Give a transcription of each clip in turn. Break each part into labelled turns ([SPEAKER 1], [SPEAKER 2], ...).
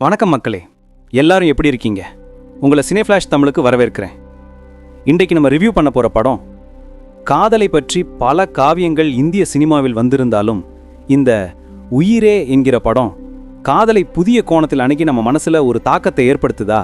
[SPEAKER 1] வணக்கம் மக்களே. எல்லாரும் எப்படி இருக்கீங்க? உங்களை சினே ஃப்ளாஷ் தமிழுக்கு வரவேற்கிறேன். இன்றைக்கு நம்ம ரிவ்யூ பண்ண போகிற படம் காதலை பற்றி பல காவியங்கள் இந்திய சினிமாவில் வந்திருந்தாலும் இந்த உயிரே என்கிற படம் காதலை புதிய கோணத்தில் அணுகி நம்ம மனசில் ஒரு தாக்கத்தை ஏற்படுத்துதா?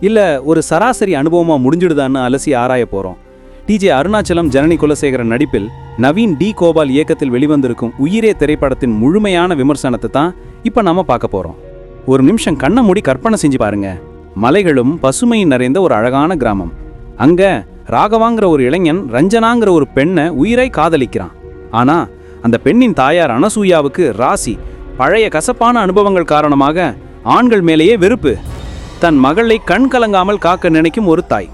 [SPEAKER 1] இல்லை ஒரு சராசரி அனுபவமாக முடிஞ்சிடுதான்னு அலசி ஆராய போகிறோம் டிஜே அருணாச்சலம் ஜனனி குலசேகரன் நடிப்பில் நவீன் டி. கோபால் இயக்கத்தில் வெளிவந்திருக்கும் உயிரே திரைப்படத்தின் முழுமையான விமர்சனத்தை தான் இப்போ நம்ம பார்க்க போகிறோம் ஒரு நிமிஷம் கண்ணை மூடி கற்பனை செஞ்சு பாருங்க. மலைகளும் பசுமையும் நிறைந்த ஒரு அழகான கிராமம். அங்க ராகவாங்கிற ஒரு இளைஞன் ரஞ்சனாங்கிற ஒரு பெண்ணை உயிரை காதலிக்கிறான். ஆனா அந்த பெண்ணின் தாயார் அனசூயாவுக்கு ராசி பழைய கசப்பான அனுபவங்கள் காரணமாக ஆண்கள் மேலேயே வெறுப்பு. தன் மகளை கண் கலங்காமல் காக்க நினைக்கும் ஒரு தாய்.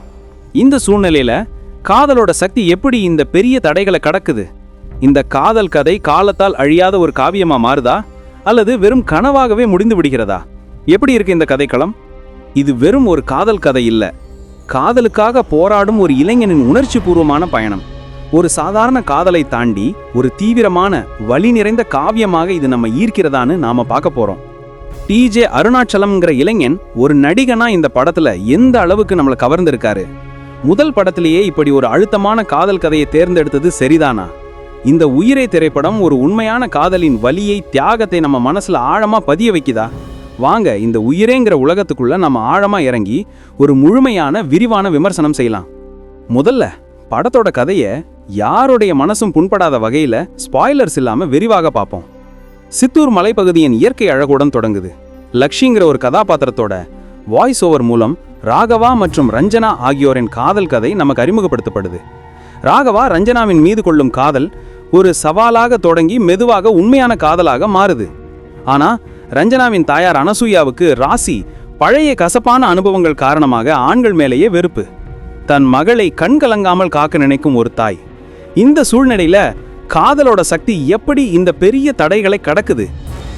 [SPEAKER 1] இந்த சூழ்நிலையில காதலோட சக்தி எப்படி இந்த பெரிய தடைகளை கடக்குது? இந்த காதல் கதை காலத்தால் அழியாத ஒரு காவியமா மாறுதா? அல்லது வெறும் கனவாகவே முடிந்து விடுகிறதா? எப்படி இருக்கு இந்த கதைக்களம்? இது வெறும் ஒரு காதல் கதை இல்லை. காதலுக்காக போராடும் ஒரு இளைஞனின் உணர்ச்சி பூர்வமான பயணம். ஒரு சாதாரண காதலை தாண்டி ஒரு தீவிரமான வழி நிறைந்த காவியமாக இது நம்ம ஈர்க்கிறதான்னு நாம பார்க்க போறோம். டிஜே அருணாச்சலம்ங்கிற இளைஞன் ஒரு நடிகனா இந்த படத்துல எந்த அளவுக்கு நம்மளை கவர்ந்திருக்காரு? முதல் படத்திலேயே இப்படி ஒரு அழுத்தமான காதல் கதையை தேர்ந்தெடுத்தது சரிதானா? இந்த உயிரை திரைப்படம் ஒரு உண்மையான காதலின் வலியை தியாகத்தை நம்ம மனசில் ஆழமாக பதிய வைக்குதா? வாங்க இந்த உயிரேங்கிற உலகத்துக்குள்ள நம்ம ஆழமாக இறங்கி ஒரு முழுமையான விரிவான விமர்சனம் செய்யலாம். முதல்ல படத்தோட கதையை யாருடைய மனசும் புண்படாத வகையில் ஸ்பாய்லர்ஸ் இல்லாமல் விரிவாக பார்ப்போம். சித்தூர் மலைப்பகுதியின் இயற்கை அழகுடன் தொடங்குது. லக்ஷிங்கிற ஒரு கதாபாத்திரத்தோட வாய்ஸ் ஓவர் மூலம் ராகவா மற்றும் ரஞ்சனா ஆகியோரின் காதல் கதை நமக்கு அறிமுகப்படுத்தப்படுது. ராகவா ரஞ்சனாவின் மீது கொள்ளும் காதல் ஒரு சவாலாக தொடங்கி மெதுவாக உண்மையான காதலாக மாறுது. ஆனா ரஞ்சனாவின் தாயார் அனசூயாவுக்கு ராசி பழைய கசப்பான அனுபவங்கள் காரணமாக ஆண்கள் மேலேயே வெறுப்பு. தன் மகளை கண் கலங்காமல் காக்க நினைக்கும் ஒரு தாய். இந்த சூழ்நிலையில காதலோட சக்தி எப்படி இந்த பெரிய தடைகளை கடக்குது?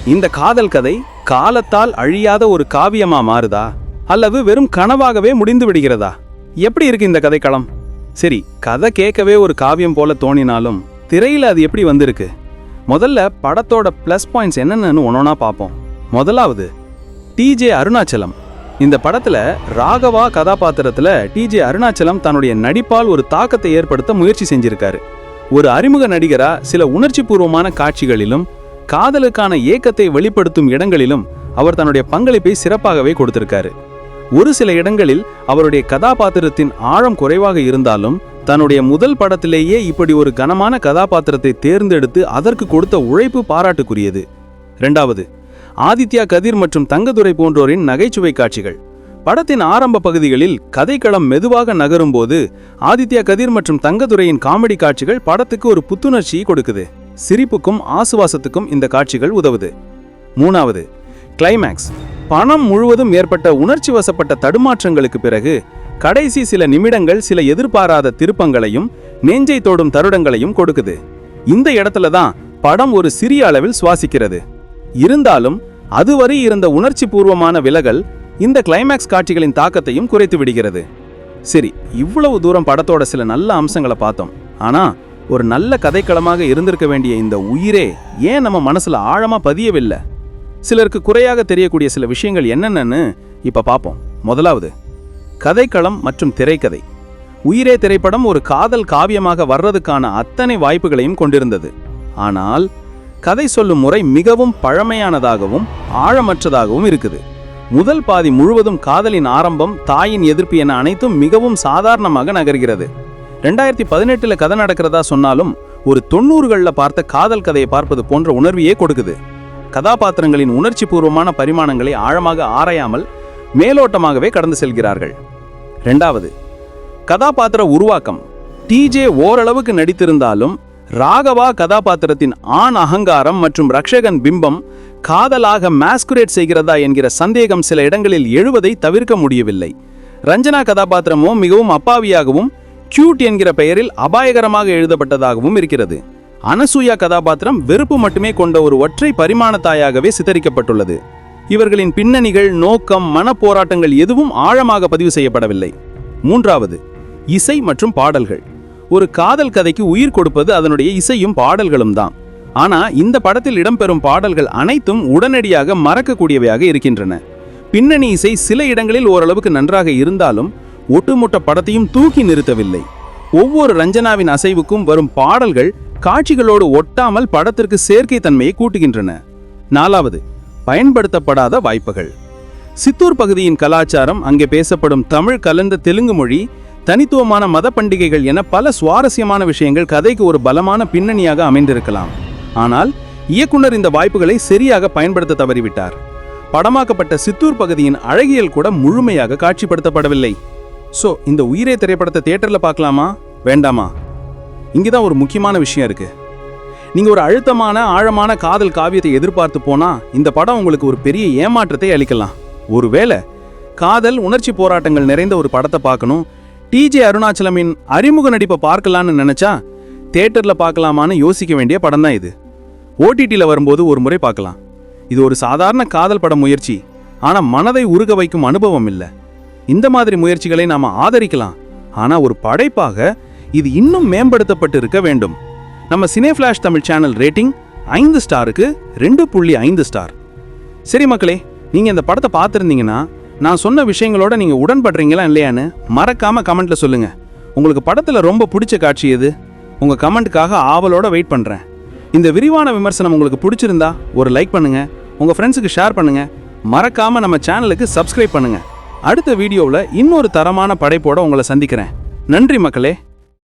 [SPEAKER 1] இந்த காதல் கதை காலத்தால் அழியாத ஒரு காவியமா மாறுதா? அல்லது வெறும் கனவாகவே முடிந்து விடுகிறதா? எப்படி இருக்கு இந்த கதைக்களம்? சரி கதை கேட்கவே ஒரு காவியம் போல தோணினாலும் திரையில் அது எப்படி வந்திருக்கு? முதல்ல படத்தோட ப்ளஸ் பாயிண்ட்ஸ் என்னென்னு ஒன்றா பார்ப்போம். முதலாவது டிஜே அருணாச்சலம். இந்த படத்தில் ராகவா கதாபாத்திரத்தில் டிஜே அருணாச்சலம் தன்னுடைய நடிப்பால் ஒரு தாக்கத்தை ஏற்படுத்த முயற்சி செஞ்சிருக்காரு. ஒரு அறிமுக நடிகராக சில உணர்ச்சிபூர்வமான காட்சிகளிலும் காதலுக்கான ஏக்கத்தை வெளிப்படுத்தும் இடங்களிலும் அவர் தன்னுடைய பங்களிப்பை சிறப்பாகவே கொடுத்திருக்காரு. ஒரு சில இடங்களில் அவருடைய கதாபாத்திரத்தின் ஆழம் குறைவாக இருந்தாலும் தன்னுடைய முதல் படத்திலேயே இப்படி ஒரு கனமான கதாபாத்திரத்தை தேர்ந்தெடுத்து அதற்கு கொடுத்த உழைப்பு பாராட்டுக்குரியது. இரண்டாவது ஆதித்யா கதிர் மற்றும் தங்கதுரை போன்றோரின் நகைச்சுவை காட்சிகள். படத்தின் ஆரம்ப பகுதிகளில் கதைக்களம் மெதுவாக நகரும் போது ஆதித்யா கதிர் மற்றும் தங்கதுரையின் காமெடி காட்சிகள் படத்துக்கு ஒரு புத்துணர்ச்சியை கொடுக்குது. சிரிப்புக்கும் ஆசுவாசத்துக்கும் இந்த காட்சிகள் உதவுது. மூணாவது கிளைமேக்ஸ் பணம் முழுவதும் ஏற்பட்ட உணர்ச்சி வசப்பட்ட தடுமாற்றங்களுக்கு பிறகு கடைசி சில நிமிடங்கள் சில எதிர்பாராத திருப்பங்களையும் நெஞ்சை தோடும் தருடங்களையும் கொடுக்குது. இந்த இடத்துல தான் படம் ஒரு சிறிய அளவில் சுவாசிக்கிறது. இருந்தாலும் அதுவரை இருந்த உணர்ச்சி பூர்வமான விலகல் இந்த கிளைமேக்ஸ் காட்சிகளின் தாக்கத்தையும் குறைத்து விடுகிறது. சரி இவ்வளவு தூரம் படத்தோட சில நல்ல அம்சங்களை பார்த்தோம். ஆனா ஒரு நல்ல கதைக்களமாக இருந்திருக்க வேண்டிய இந்த உயிரே ஏன் நம்ம மனசுல ஆழமா பதியவில்லை? சிலருக்கு குறையாக தெரியக்கூடிய சில விஷயங்கள் என்னென்னு இப்ப பார்ப்போம். முதலாவது கதைக்களம் மற்றும் திரைக்கதை. உயிரே திரைப்படம் ஒரு காதல் காவியமாக வர்றதுக்கான அத்தனை வாய்ப்புகளையும் கொண்டிருந்தது. ஆனால் கதை சொல்லும் முறை மிகவும் பழமையானதாகவும் ஆழமற்றதாகவும் இருக்குது. முதல் பாதி முழுவதும் காதலின் ஆரம்பம் தாயின் எதிர்ப்பு என அனைத்தும் மிகவும் சாதாரணமாக நகர்கிறது. ரெண்டாயிரத்தி பதினெட்டில் கதை நடக்கிறதா சொன்னாலும் ஒரு தொண்ணூறுகளில் பார்த்த காதல் கதையை பார்ப்பது போன்ற உணர்வையே கொடுக்குது. கதாபாத்திரங்களின் உணர்ச்சி பூர்வமான பரிமாணங்களை ஆழமாக ஆராயாமல் மேலோட்டமாகவே கடந்து செல்கிறார்கள். ரெண்டாவது கதாபாத்திர உருவாக்கம். டிஜே ஓரளவுக்கு நடித்திருந்தாலும் ராகவா கதாபாத்திரத்தின் ஆண் அகங்காரம் மற்றும் ரக்ஷகன் பிம்பம் காதலாக மாஸ்குரேட் செய்கிறதா என்கிற சந்தேகம் சில இடங்களில் எழுவதை தவிர்க்க முடியவில்லை. ரஞ்சனா கதாபாத்திரமோ மிகவும் அப்பாவியாகவும் கியூட் என்கிற பெயரில் அபாயகரமாக எழுதப்பட்டதாகவும் இருக்கிறது. அனசூயா கதாபாத்திரம் வெறுப்பு மட்டுமே கொண்ட ஒரு ஒற்றை பரிமாண தாயாகவே சித்தரிக்கப்பட்டுள்ளது. இவர்களின் பின்னணிகள் நோக்கம் மனப்போராட்டங்கள் எதுவும் ஆழமாக பதிவு செய்யப்படவில்லை. மூன்றாவது இசை மற்றும் பாடல்கள். ஒரு காதல் கதைக்கு உயிர் கொடுப்பது அதனுடைய இசையும் பாடல்களும் தான். ஆனா இந்த படத்தில் இடம்பெறும் பாடல்கள் அனைத்தும் உடனடியாக மறக்கக்கூடியவையாக இருக்கின்றன.
[SPEAKER 2] பின்னணி இசை சில இடங்களில் ஓரளவுக்கு நன்றாக இருந்தாலும் ஒட்டுமொட்ட படத்தையும் தூக்கி நிறுத்தவில்லை. ஒவ்வொரு ரஞ்சனாவின் அசைவுக்கும் வரும் பாடல்கள் காட்சிகளோடு ஒட்டாமல் படத்திற்கு சேர்க்கை தன்மையை கூட்டுகின்றன. நாலாவது பயன்படுத்தப்படாத வாய்ப்புகள். சித்தூர் பகுதியின் கலாச்சாரம் அங்கே பேசப்படும் தமிழ் கலந்த தெலுங்கு மொழி தனித்துவமான மத பண்டிகைகள் என பல சுவாரஸ்யமான விஷயங்கள் கதைக்கு ஒரு பலமான பின்னணியாக அமைந்திருக்கலாம். ஆனால் இயக்குனர் இந்த வாய்ப்புகளை சரியாக பயன்படுத்த தவறிவிட்டார். படமாக்கப்பட்ட சித்தூர் பகுதியின் அழகியல் கூட முழுமையாக காட்சிப்படுத்தப்படவில்லை. ஸோ இந்த உயிரே திரைப்படத்தை தேட்டரில் பார்க்கலாமா? வேண்டாமா? இங்கே தான் ஒரு முக்கியமான விஷயம் இருக்கு. நீங்கள் ஒரு அழுத்தமான ஆழமான காதல் காவியத்தை எதிர்பார்த்து போனால் இந்த படம் உங்களுக்கு ஒரு பெரிய ஏமாற்றத்தை அளிக்கலாம். ஒருவேளை காதல் உணர்ச்சி போராட்டங்கள் நிறைந்த ஒரு படத்தை பார்க்கணும். டிஜே அருணாச்சலமின் அறிமுக நடிப்பை பார்க்கலான்னு நினச்சா தேட்டரில் பார்க்கலாமான்னு யோசிக்க வேண்டிய படம் தான் இது ஓடிடியில் வரும்போது ஒரு முறை பார்க்கலாம். இது ஒரு சாதாரண காதல் பட முயற்சி. ஆனால் மனதை உருக வைக்கும் அனுபவம் இல்லை. இந்த மாதிரி முயற்சிகளை நாம் ஆதரிக்கலாம். ஆனால் ஒரு படைப்பாக இது இன்னும் மேம்படுத்தப்பட்டு இருக்க வேண்டும். நம்ம cine flash Tamil channel rating ஐந்து ஸ்டாருக்கு ரெண்டு புள்ளி ஐந்து ஸ்டார். சரி மக்களே நீங்கள் இந்த படத்தை பார்த்துருந்தீங்கன்னா நான் சொன்ன விஷயங்களோட நீங்கள் உடன்படுறீங்களா இல்லையான்னு மறக்காமல் கமெண்ட்டில் சொல்லுங்கள் உங்களுக்கு படத்தில் ரொம்ப பிடிச்ச காட்சி எது? உங்கள் கமெண்ட்டுக்காக ஆவலோட வெயிட் பண்ணுறேன் இந்த விரிவான விமர்சனம் உங்களுக்கு பிடிச்சிருந்தா ஒரு லைக் பண்ணுங்கள் உங்கள் ஃப்ரெண்ட்ஸுக்கு ஷேர் பண்ணுங்கள் மறக்காமல் நம்ம சேனலுக்கு சப்ஸ்கிரைப் பண்ணுங்கள் அடுத்த வீடியோவில் இன்னொரு தரமான படைப்போட உங்களை சந்திக்கிறேன். நன்றி மக்களே.